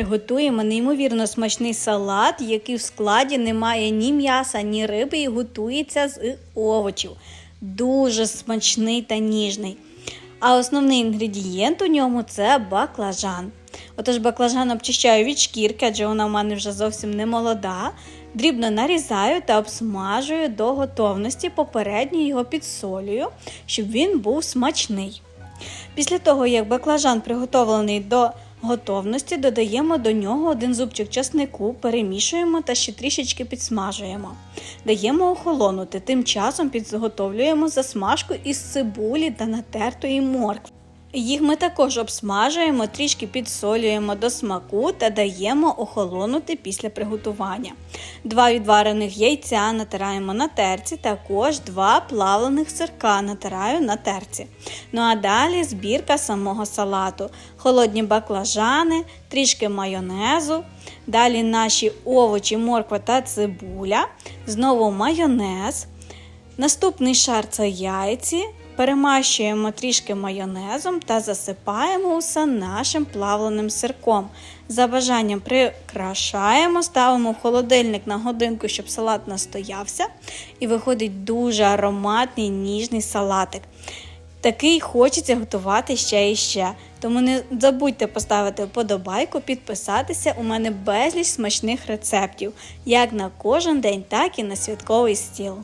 Приготуємо неймовірно смачний салат, який в складі не має ні м'яса, ні риби і готується з овочів. Дуже смачний та ніжний. А основний інгредієнт у ньому це баклажан. Отож, баклажан обчищаю від шкірки, адже вона в мене вже зовсім не молода. Дрібно нарізаю та обсмажую до готовності, попередньо його підсолюю, щоб він був смачний. Після того, як баклажан приготовлений до готовності, додаємо до нього один зубчик часнику, перемішуємо та ще трішечки підсмажуємо. Даємо охолонути. Тим часом підготовлюємо засмажку із цибулі та натертої моркви. Їх ми також обсмажуємо, трішки підсолюємо до смаку та даємо охолонути після приготування. Два відварених яйця натираємо на терці, також два плавлених сирка натираю на терці. Ну а далі збірка самого салату. Холодні баклажани, трішки майонезу, далі наші овочі, морква та цибуля, знову майонез. Наступний шар це яйці. Перемащуємо трішки майонезом та засипаємо усе нашим плавленим сирком. За бажанням прикрашаємо, ставимо в холодильник на годинку, щоб салат настоявся. І виходить дуже ароматний ніжний салатик. Такий хочеться готувати ще і ще. Тому не забудьте поставити вподобайку, підписатися. У мене безліч смачних рецептів, як на кожен день, так і на святковий стіл.